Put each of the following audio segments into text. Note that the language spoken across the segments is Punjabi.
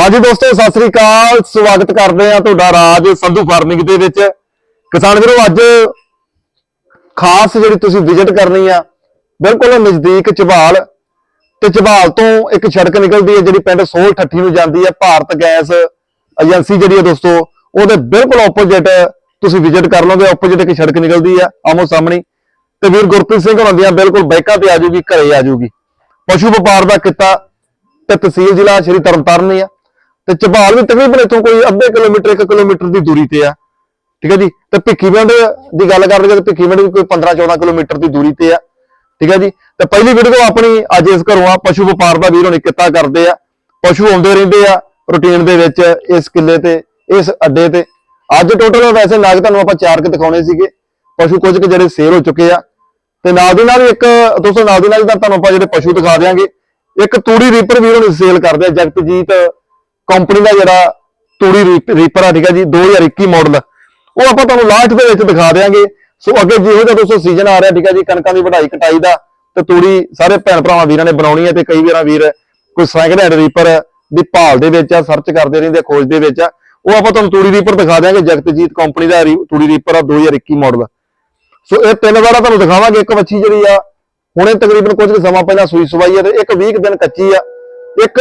ਹਾਂਜੀ ਦੋਸਤੋ, ਸਤਿ ਸ੍ਰੀ ਅਕਾਲ। ਸਵਾਗਤ ਕਰਦੇ ਆ ਤੁਹਾਡਾ ਰਾਜ ਸੰਧੂ ਫਾਰਮਿੰਗ ਦੇ ਵਿੱਚ। ਕਿਸਾਨ ਵੀਰੋ, ਅੱਜ ਖਾਸ ਜਿਹੜੀ ਤੁਸੀਂ ਵਿਜ਼ਿਟ ਕਰਨੀ ਆ, ਬਿਲਕੁਲ ਨਜ਼ਦੀਕ ਝਬਾਲ ਤੇ ਝਬਾਲ ਤੋਂ ਇੱਕ ਸੜਕ ਨਿਕਲਦੀ ਹੈ, ਜਿਹੜੀ ਪਿੰਡ ਸੋਲ ਠੱਠੀ ਨੂੰ ਜਾਂਦੀ ਹੈ, ਭਾਰਤ ਗੈਸ ਏਜੰਸੀ ਜਿਹੜੀ ਹੈ ਦੋਸਤੋ, ਉਹਦੇ ਬਿਲਕੁਲ ਆਪੋਜ਼ਿਟ ਤੁਸੀਂ ਵਿਜ਼ਿਟ ਕਰ ਲਓਗੇ ਆਪੋਜ਼ਿਟ ਇੱਕ ਸੜਕ ਨਿਕਲਦੀ ਹੈ ਆਮੋ ਸਾਹਮਣੇ। ਤੇ ਵੀਰ ਗੁਰਪ੍ਰੀਤ ਸਿੰਘ ਹੋਰਾਂ ਦੀਆਂ ਬਿਲਕੁਲ ਬਾਈਕਾਂ ਤੇ ਆ ਜਾਊਗੀ ਘਰੇ ਆ ਜਾਊਗੀ ਪਸ਼ੂ ਵਪਾਰ ਦਾ ਕਿੱਤਾ ਤੇ ਤਹਿਸੀਲ ਜ਼ਿਲ੍ਹਾ ਸ਼੍ਰੀ ਤਰਨਤਾਰਨ ਹੀ ਆ। ਤੇ ਚਬਾਲ ਵੀ ਤਕਰੀਬਨ ਇੱਥੋਂ ਕੋਈ ਅੱਧੇ ਕਿਲੋਮੀਟਰ 1 ਕਿਲੋਮੀਟਰ ਦੀ ਦੂਰੀ ਤੇ ਆ। ਠੀਕ ਹੈ ਜੀ? ਤੇ ਭਿੱਖੀ ਪਿੰਡ ਦੀ ਗੱਲ ਕਰਦੇ ਹਾਂ, ਤੇ ਭਿੱਖੀਵਿੰਡ ਵੀ ਕੋਈ 15 14 ਕਿਲੋਮੀਟਰ ਦੀ ਦੂਰੀ ਤੇ ਆ। ਠੀਕ ਹੈ ਜੀ? ਤੇ ਪਹਿਲੀ ਵੀਡੀਓ ਆਪਣੀ ਅੱਜ ਇਸ ਘਰੋਂ ਆ, ਪਸ਼ੂ ਵਪਾਰ ਦਾ ਵੀਰ ਹੋਣੀ ਕਿੱਤਾ ਕਰਦੇ ਆ। ਪਸ਼ੂ ਆਉਂਦੇ ਰਹਿੰਦੇ ਆ ਰੂਟੀਨ ਦੇ ਵਿੱਚ, ਇਸ ਕਿੱਲੇ ਤੇ, ਇਸ ਅੱਡੇ ਤੇ। ਅੱਜ ਟੋਟਲ ਵੈਸੇ ਨਾਗ ਤੁਹਾਨੂੰ ਆਪਾਂ ਚਾਰ ਕੁ ਦਿਖਾਉਣੇ ਸੀਗੇ। ਪਸ਼ੂ ਕੁਝ ਕੁ ਜਿਹੜੇ ਸੇਲ ਹੋ ਚੁੱਕੇ ਆ। ਤੇ ਨਾਲ ਦੀ ਨਾਲ ਇੱਕ, ਦੋਸਤੋ, ਨਾਲ ਦੀ ਨਾਲ ਤਾਂ ਤੁਹਾਨੂੰ ਆਪਾਂ ਜਿਹੜੇ ਪਸ਼ੂ ਦਿਖਾ ਦਿਆਂਗੇ। ਇੱਕ ਤੂੜੀ ਰੀਪਰ ਵੀਰ ਹੋਣੀ ਸੇਲ ਕਰਦੇ ਆ, ਜਗਤਜੀਤ ਕੰਪਨੀ ਦਾ ਜਿਹੜਾ ਤੂੜੀ ਰੀਪਰ ਆ ਠੀਕ ਹੈ ਜੀ 2021 ਮਾਡਲ ਉਹ ਆਪਾਂ ਤੁਹਾਨੂੰ ਲਾਸਟ ਦੇ ਵਿੱਚ ਦਿਖਾ ਦੇਾਂਗੇ ਸੋ ਅੱਗੇ ਜਿਹੋ ਜਿਹਾ ਦੋਸਤੋ ਸੀਜ਼ਨ ਆ ਰਿਹਾ ਠੀਕ ਹੈ ਜੀ ਕਣਕਾਂ ਦੀ ਵਢਾਈ ਕਟਾਈ ਦਾ ਤੇ ਤੂੜੀ ਸਾਰੇ ਭੈਣ ਭਰਾਵਾਂ ਵੀਰਾਂ ਨੇ ਬਣਾਉਣੀ ਹੈ ਤੇ ਕਈ ਵੀਰਾਂ ਵੀਰ ਕੋਈ ਸੈਕਿੰਡ ਹੈਂਡ ਰੀਪਰ ਦੀ ਭਾਲ ਦੇ ਵਿੱਚ ਆ ਸਰਚ ਕਰਦੇ ਰਹਿੰਦੇ ਆ, ਖੋਜ ਦੇ ਵਿੱਚ ਆ। ਉਹ ਆਪਾਂ ਤੁਹਾਨੂੰ ਤੂੜੀ ਰੀਪਰ ਦਿਖਾ ਦਿਆਂਗੇ ਜਗਤਜੀਤ ਕੰਪਨੀ ਦਾ ਰੀ- ਤੂੜੀ ਰੀਪਰ ਆ 2021 ਮਾਡਲ ਸੋ ਇਹ ਤਿੰਨ ਵਾਰਾ ਤੁਹਾਨੂੰ ਦਿਖਾਵਾਂਗੇ ਇੱਕ ਵੱਛੀ ਜਿਹੜੀ ਆ ਹੁਣੇ ਤਕਰੀਬਨ ਕੁਝ ਕੁ ਸਮਾਂ ਪਹਿਲਾਂ ਸੂਈ ਸਵਾਈ ਹੈ ਤੇ ਇੱਕ 20 ਕੁ ਦਿਨ ਕੱਚੀ ਆ। ਇੱਕ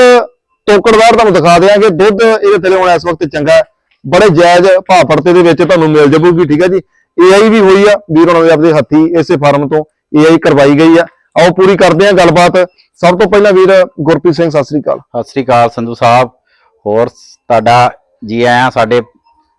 ਟੋਕੜਵਾਰ ਤੁਹਾਨੂੰ ਦਿਖਾ ਦੇਾਂਗੇ ਦੁੱਧ ਇਹਦੇ ਥੱਲੇ ਹੁਣ ਇਸ ਵਕਤ ਚੰਗਾ। ਬੜੇ ਜਾਇਜ਼ ਭਾਅ ਪੜਤੇ ਦੇ ਵਿੱਚ ਤੁਹਾਨੂੰ ਮਿਲ ਜਾਊਗੀ ਠੀਕ ਹੈ ਜੀ? ਏਆਈ ਵੀ ਹੋਈ ਆ ਵੀਰ ਉਹਨਾਂ ਦੇ ਆਪਦੇ ਹੱਥੀ ਇਸੇ ਫਾਰਮ ਤੋਂ ਏਆਈ ਕਰਵਾਈ ਗਈ ਆ। ਆਓ ਪੂਰੀ ਕਰਦੇ ਆ ਗੱਲਬਾਤ। ਸਭ ਤੋਂ ਪਹਿਲਾਂ ਵੀਰ ਗੁਰਪ੍ਰੀਤ ਸਿੰਘ ਸਤਿ ਸ੍ਰੀ ਅਕਾਲ। ਸਤਿ ਸ੍ਰੀ ਅਕਾਲ ਸੰਧੂ ਸਾਹਿਬ। ਹੋਰ ਤੁਹਾਡਾ ਜੀ ਆਇਆਂ ਸਾਡੇ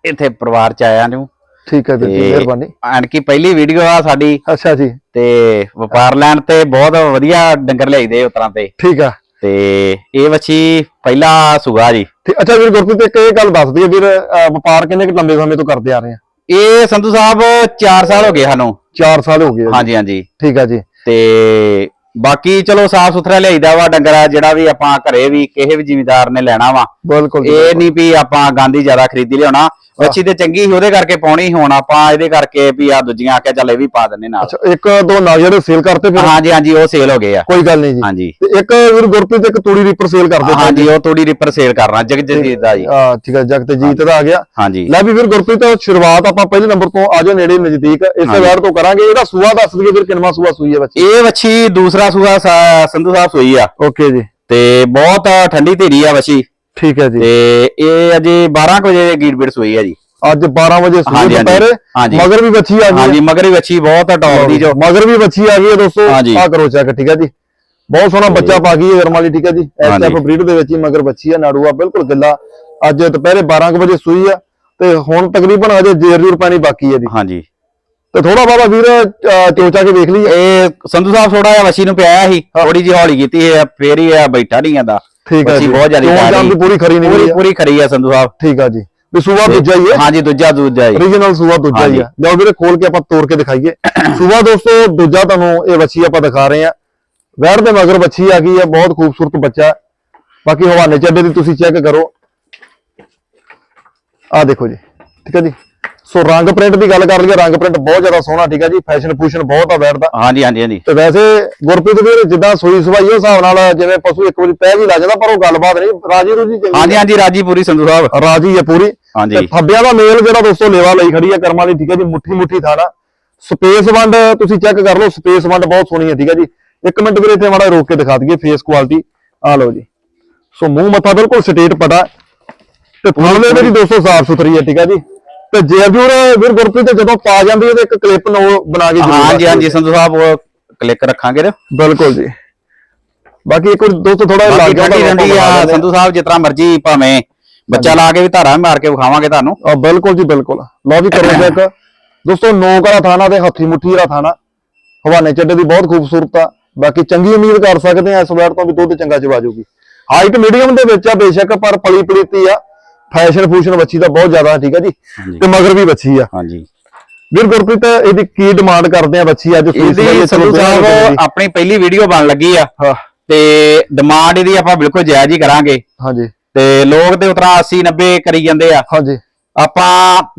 ਇੱਥੇ ਪਰਿਵਾਰ ਚ ਆਇਆਂ ਨੂੰ। ਠੀਕ ਹੈ ਵੀਰ ਜੀ ਮਿਹਰਬਾਨੀ। ਐਨਕੀ ਪਹਿਲੀ ਵੀਡੀਓ ਆ ਸਾਡੀ। ਅੱਛਾ ਜੀ। ਤੇ ਵਪਾਰ ਲੈਣ ਤੇ ਬਹੁਤ ਵਧੀਆ ਡੰਗਰ ਲਿਆਈਦੇ ਉਤਰਾਂ ਤੇ। ਠੀਕ ਆ। ਤੇ ਇਹ ਵੱਛੀ ਪਹਿਲਾ ਸੁਗਾ ਜੀ। ਤੇ ਅੱਛਾ ਵੀਰ ਗੁਰਪ੍ਰੀਤ ਇੱਕ ਇਹ ਗੱਲ ਦੱਸ ਦਈਏ ਵੀਰ ਅਹ, ਵਪਾਰ ਕਿੰਨੇ ਕੁ ਲੰਬੇ ਸਮੇਂ ਤੋਂ ਕਰਦੇ ਆ ਰਹੇ ਆ? ਇਹ ਸੰਧੂ ਸਾਹਿਬ 4 ਸਾਲ ਹੋ ਗਏ ਸਾਨੂੰ। 4 ਸਾਲ ਹੋ ਗਏ ਆ ਜੀ। ਹਾਂਜੀ ਹਾਂਜੀ। ਠੀਕ ਆ ਜੀ। ਤੇ ਬਾਕੀ ਚਲੋ ਸਾਫ਼ ਸੁਥਰਾ ਲਿਆਈਦਾ ਵਾ ਡੰਗਰ ਜਿਹੜਾ ਵੀ ਆਪਾਂ ਘਰੇ ਵੀ ਕਿਸੇ ਵੀ ਜ਼ਿਮੀਦਾਰ ਨੇ ਲੈਣਾ ਵਾ। ਬਿਲਕੁਲ ਜੀ, ਇਹ ਨਹੀਂ ਵੀ ਆਪਾਂ ਗਾਂਧੀ ਜ਼ਿਆਦਾ ਖਰੀਦੀ ਲਿਆਉਣਾ। ਵੱਛੀ ਤੇ ਚੰਗੀ ਸੀ ਉਹਦੇ ਕਰਕੇ ਪਾਉਣੀ ਹੁਣ ਆਪਾਂ ਇਹਦੇ ਕਰਕੇ ਵੀ ਆ ਦੂਜੀਆਂ ਆਖਿਆ ਚੱਲ ਇਹ ਵੀ ਪਾ ਦਿੰਨੇ ਨਾਲ। ਅੱਛਾ ਇੱਕ ਦੋ ਨਾਲ ਜਿਹੜੇ ਸੇਲ ਕਰਤੇ ਫਿਰ? ਹਾਂਜੀ ਹਾਂਜੀ ਉਹ ਸੇਲ ਹੋ ਗਏ ਆ। ਕੋਈ ਗੱਲ ਨਹੀਂ ਜੀ। ਹਾਂਜੀ। ਤੇ ਇੱਕ ਵੀਰ ਗੁਰਪ੍ਰੀਤ ਇੱਕ ਤੂੜੀ ਰੀਪਰ ਸੇਲ ਕਰਦੇ ਹਾਂਜੀ ਉਹ ਤੂੜੀ ਰਿਪਰ ਸੇਲ ਕਰਨਾ ਜਗਜੀਤ ਦਾ ਜੀ। ਆ ਠੀਕ ਹੈ ਜਗਤਜੀਤ ਦਾ ਆ ਗਿਆ। ਹਾਂਜੀ। ਲੈ ਵੀ ਵੀਰ ਗੁਰਪ੍ਰੀਤ ਸ਼ੁਰੂਆਤ ਆਪਾਂ ਪਹਿਲੇ ਨੰਬਰ ਤੋਂ ਆਜੋ ਨੇੜੇ ਨਜ਼ਦੀਕ ਇਸੇ। ਵਾਰ ਤੋਂ ਕਰਾਂਗੇ। ਇਹਦਾ ਸੂਆ ਦੱਸ ਦਈਏ ਵੀਰ ਕਿੰਨਵਾ ਸੂਆ ਸੂਈ ਹੈ ਬੱਚੀ। ਇਹ ਵੱਛੀ ਦੂਸਰਾ ਸੂਆ ਸੰਧੂ ਸਾਹਿਬ ਸੋਈ ਆ। ਓਕੇ ਜੀ। ਤੇ ਬਹੁਤ ਠੰਡੀ ਧੀਰੀ ਆ ਵੱਛੀ। ਠੀਕ ਹੈ ਜੀ। ਤੇ ਇਹ ਅਜੇ 12 ਕੁ ਵਜੇ ਗੀੜ ਬੀੜ ਸੋਈ ਆ ਜੀ। ਅੱਜ 12 ਵਜੇ ਹਾਂਜੀ। ਦੁਪਹਿਰੇ। ਮਗਰ ਵੀ ਬੱਚੀ ਆ ਗਈ ਹਾਂਜੀ ਹੈ। ਮਗਰ ਹੀ ਵੱਛੀ ਬਹੁਤ ਟੌਪ ਦੀ ਜੋ। ਮਗਰ ਵੀ ਬੱਚੀ ਆ ਗਈ ਹੈ ਦੋਸਤੋ। ਆ ਕਰੋ ਚੈੱਕ ਠੀਕ ਹੈ ਜੀ। ਬਹੁਤ ਸੋਹਣਾ ਬੱਚਾ ਪਾ ਗਈ ਹੈ ਗਰਮ ਵਾਲੀ ਠੀਕ ਹੈ ਜੀ। ਹਾਂਜੀ। ਟਾਈਪ ਬਰੀਡ ਦੇ ਵਿੱਚ ਹੀ ਮਗਰ ਬੱਚੀ ਆ ਨਾੜੂਆ ਬਿਲਕੁਲ ਗਿੱਲਾ। ਅੱਜ ਦੁਪਹਿਰੇ 12 ਕੁ ਵਜੇ ਸੂਈ ਆ। ਤੇ ਹੁਣ ਤਕਰੀਬਨ ਅਜੇ ਜੇਰ ਜੂਰ ਪਾਣੀ ਬਾਕੀ ਹੈ ਜੀ। ਹਾਂਜੀ। ਤੇ ਥੋੜਾ ਬਾਬਾ ਵੀਰ ਚੋਚਾ ਕੇ ਵੇਖ ਲਈ ਇਹ ਸੰਧੂ ਸਾਹਿਬ ਥੋੜਾ ਜਿਹਾ ਵੱਛੀ ਨੂੰ ਪਿਆਇਆ ਸੀ। ਥੋੜੀ ਜਿਹੀ ਹੌਲੀ ਕੀਤੀ ਹੈ ਫੇਰ ਹੀ ਆ ਬੈਠਾ ਨਹੀਂ ਆਂਦਾ ਠੀਕ ਹੈ ਵੱਛੀ ਜੀ। ਬਹੁਤ ਜ਼ਿਆਦਾ ਚੋਣ ਦੀ ਪੂਰੀ ਖਰੀ ਨਹੀਂ ਪੂਰੀ। ਪੂਰੀ ਖਰੀ ਆ ਸੰਧੂ ਸਾਹਿਬ। ਠੀਕ ਆ ਜੀ। ਵੀ ਸੂਆ ਦੂਜਾ ਹੀ ਹੈ। ਹਾਂਜੀ ਦੂਜਾ ਦੂਜਾ ਜੀ ਓਰੀਜਨਲ ਸੂਆ ਦੂਜਾ ਹੀ ਆ। ਲਓ ਵੀਰੇ ਖੋਲ ਕੇ ਆਪਾਂ ਤੋੜ ਕੇ ਦਿਖਾਈਏ। ਸੂਆ ਦੋਸਤੋ ਦੂਜਾ ਤੁਹਾਨੂੰ ਇਹ ਬੱਚੀ ਆਪਾਂ ਦਿਖਾ ਰਹੇ ਆ ਵੈੜ ਦੇ ਮਗਰ ਬੱਚੀ ਆ ਗਈ ਹੈ। ਬਹੁਤ ਖੂਬਸੂਰਤ ਬੱਚਾ। ਹੈ। ਬਾਕੀ ਹਵਾਨੇ ਚੱਡੇ ਦੀ ਤੁਸੀਂ ਚੈੱਕ ਕਰੋ। ਆ ਦੇਖੋ ਜੀ। ਠੀਕ ਹੈ ਜੀ? ਸੋ ਰੰਗ ਪ੍ਰਿੰਟ ਦੀ ਗੱਲ ਕਰ ਲਈਏ ਰੰਗ ਪ੍ਰਿੰਟ ਬਹੁਤ ਜ਼ਿਆਦਾ ਸੋਹਣਾ ਠੀਕ ਹੈ ਜੀ? ਫੈਸ਼ਨ ਫੂਸ਼ਨ ਬਹੁਤ ਆ ਦਾ। ਹਾਂਜੀ ਹਾਂਜੀ ਹਾਂਜੀ। ਤੇ ਵੈਸੇ ਗੁਰਪ੍ਰੀਤ ਵੀਰ ਜਿੱਦਾਂ ਸੂਈ ਸਵਾਈ ਹਿਸਾਬ ਨਾਲ ਜਿਵੇਂ ਪਸ਼ੂ ਇੱਕ ਵਾਰੀ ਪਹਿ ਜੀ ਲੱਗ ਜਾਂਦਾ ਪਰ ਉਹ ਗੱਲਬਾਤ ਨਹੀਂ। ਰਾਜੀ ਰੂਜੀ ਚੰਗੀ ਹਾਂਜੀ ਹਾਂਜੀ ਰਾਜੀ ਪੂਰੀ ਸੰਧੂ ਸਾਹਿਬ। ਰਾਜੀ ਹੈ ਪੂਰੀ। ਹਾਂਜੀ। ਤੇ ਥੱਬਿਆਂ ਦਾ ਮੇਲ ਜਿਹੜਾ ਦੋਸਤੋ ਲੇਵਾ ਲਈ ਖੜੀ ਹੈ ਕਰਮਾਂ ਦੀ ਠੀਕ ਹੈ ਜੀ? ਮੁੱਠੀ ਮੁੱਠੀ ਥਾਣਾ। ਸਪੇਸ ਵੰਡ ਤੁਸੀਂ ਚੈੱਕ ਕਰ ਲਓ ਸਪੇਸ ਵੰਡ ਬਹੁਤ ਸੋਹਣੀ ਹੈ ਠੀਕ ਹੈ ਜੀ? ਇੱਕ ਮਿੰਟ ਵੀਰੇ ਇੱਥੇ ਮਾੜਾ ਰੋਕ ਕੇ ਦਿਖਾ ਦਈਏ ਫੇਸ ਕੁਆਲਿਟੀ ਆ ਲਓ ਜੀ। ਸੋ ਮੂੰਹ ਮੱਥਾ ਬਿਲਕੁਲ ਸਟੇਟ ਪਟਾ। ਤੇ ਥਾਲੇ ਮੇਰੀ ਦੋਸਤੋ ਸਾਫ਼ ਸੁਥਰੀ ਹੈ ਠੀਕ ਹੈ ਜੀ? ਤੇ ਜੇਬੂਰ ਵੀਰ ਗੁਰਪ੍ਰੀਤ ਜਦੋਂ ਪਾ ਜਾਂਦੀ ਹੈ ਤੇ ਇੱਕ ਕਲਿੱਪ ਨੋ ਬਣਾ ਕੇ ਜ਼ਰੂਰ ਹਾਂਜੀ ਹਾਂਜੀ। ਸੰਧੂ ਸਾਹਿਬ ਕਲਿੱਕ ਰੱਖਾਂਗੇ ਬਿਲਕੁਲ ਜੀ। ਬਾਕੀ ਇੱਕ ਦੋਸਤੋ ਥੋੜਾ ਲੱਗ ਜਾਂਦਾ ਠੰਡੀ ਆ ਸੰਧੂ ਸਾਹਿਬ ਤਰ੍ਹਾਂ ਮਰਜ਼ੀ ਭਾਵੇਂ ਬੱਚਾ ਲਾ ਕੇ ਵੀ ਧਾਰਾ ਮਾਰ ਕੇ ਵਿਖਾਵਾਂਗੇ ਤੁਹਾਨੂੰ। ਆ ਬਿਲਕੁਲ ਜੀ ਬਿਲਕੁਲ। ਲਓ ਵੀ ਕਰੋ ਚੈੱਕ ਦੋਸਤੋ ਨੋਕ ਵਾਲਾ ਥਾਣਾ ਤੇ ਹੱਥੀ ਮੁੱਠੀ ਵਾਲਾ ਥਾਣਾ। ਹਵਾਨੇ ਚੱਡੇ ਦੀ ਬਹੁਤ ਖੂਬਸੂਰਤ ਆ। ਬਾਕੀ ਚੰਗੀ ਉਮੀਦ ਕਰ ਸਕਦੇ ਆ ਇਸ ਵਾਰ ਤੋਂ ਵੀ ਦੁੱਧ ਚੰਗਾ ਚਵਾ ਜੂਗੀ। ਹਾਈਟ ਮੀਡੀਅਮ ਦੇ ਵਿੱਚ ਆ ਬੇਸ਼ੱਕ ਪਰ ਪਲੀ ਪਲੀਤੀ ਆ। ਫੈਸ਼ਨ ਫੂਸ਼ਨ ਬੱਚੀ ਦਾ ਬਹੁਤ ਜ਼ਿਆਦਾ ਠੀਕ ਹੈ ਜੀ? ਤੇ ਮਗਰ ਵੀ ਬੱਚੀ ਆ। ਹਾਂਜੀ। ਵੀਰ ਗੁਰਪ੍ਰੀਤ ਇਹਦੀ ਕੀ ਡਿਮਾਂਡ ਕਰਦੇ ਆ ਬੱਚੀ ਅੱਜ ਇਹਦੀ ਆ, ਸੰਧੂ ਸਾਹਿਬ। ਆਪਣੀ ਪਹਿਲੀ ਵੀਡੀਓ ਬਣ ਲੱਗੀ ਆ। ਤੇ ਡਿਮਾਂਡ ਇਹਦੀ ਆਪਾਂ ਬਿਲਕੁਲ ਜਾਇਜ਼ ਹੀ ਕਰਾਂਗੇ। ਹਾਂਜੀ। ਤੇ ਲੋਕ ਤੇ ਉਤਰਾ 80 90 ਕਰੀ ਜਾਂਦੇ ਆ। ਹਾਂਜੀ। ਆਪਾਂ